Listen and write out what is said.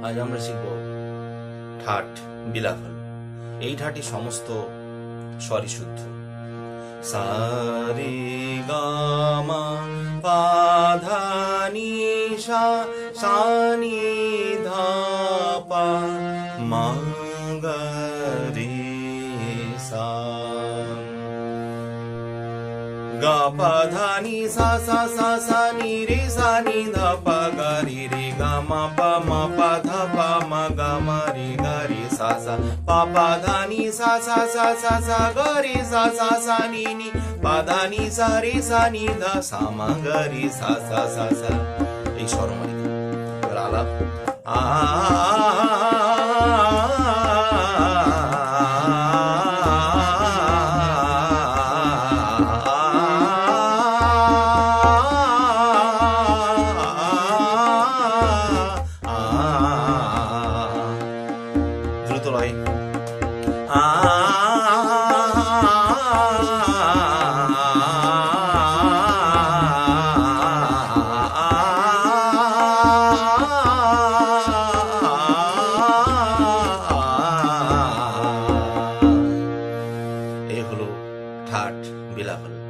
আজ আমরা শিখব ঠাট বিলাভন এই ঠাটি সমস্ত স্বরই শুদ্ধ। সারে গামা পাধানি সা সানি ধাপা মাঙ্গারে সা। গা পাধানি সা সা সা সা নি রে সানি ধাপা म प म प ध प म ग म रे ग रे सा सा प प धा नि सा सा सा सा सा ग रे सा सा सा नि नि प धा नि सा রে সা নি ধ সা ম গ রে সা সা সা সা এই স্বরমালিকা এবার আলাপ আ এ হলো ঠাট বিলাপন